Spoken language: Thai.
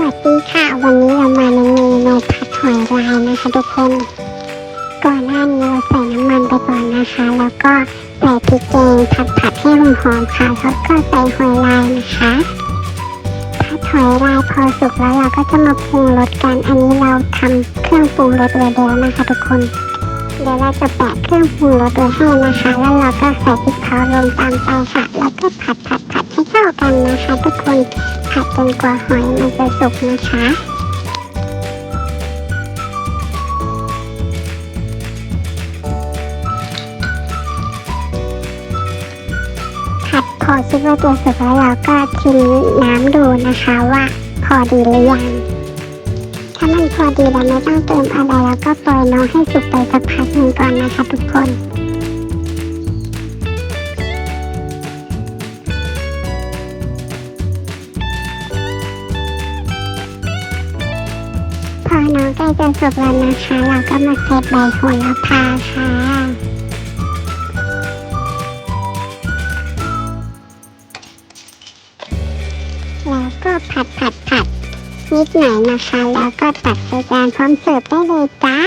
วัสดีค่ะ วันนี้เรามาในเมนูผัดหอยลายนะคะทุกคน ก่อนหน้านี้เราใส่น้ำมันไปก่อนนะคะ แล้วก็ใส่พริกแกงผัดผัดให้หอมๆค่ะแล้วก็ใส่หอยลายนะคะผัดหอยลายพอสุกแล้วเราก็จะมาปรุงรสกัน อันนี้เราทำเครื่องปรุงรสไว้แล้วนะคะทุกคน เดี๋ยวเราจะแปะเครื่องปรุงรสไว้ให้นะคะ แล้วเราก็ใส่พริกเผาลงตามไปค่ะ กันนะคะทุกคนผัดจนกว่าหอยมันจะสุกนะคะผัดพอคิดว่าจะสุกแล้วเราก็ชิมน้ำดูนะคะว่าพอดีหรือยังถ้ามันพอดีเราไม่ต้องเติมอะไรแล้วก็ปล่อยน้องให้สุกไปสักพักหนึ่งก่อนนะคะทุกคน อน้องใกล้จะสุกแล้วนะคะ เราก็มาเซตใบโหระพาค่ะ แล้วก็ผัดผัดผัดนิดหน่อยนะคะ แล้วก็ตักใส่จานพร้อมเสิร์ฟได้เลยจ้า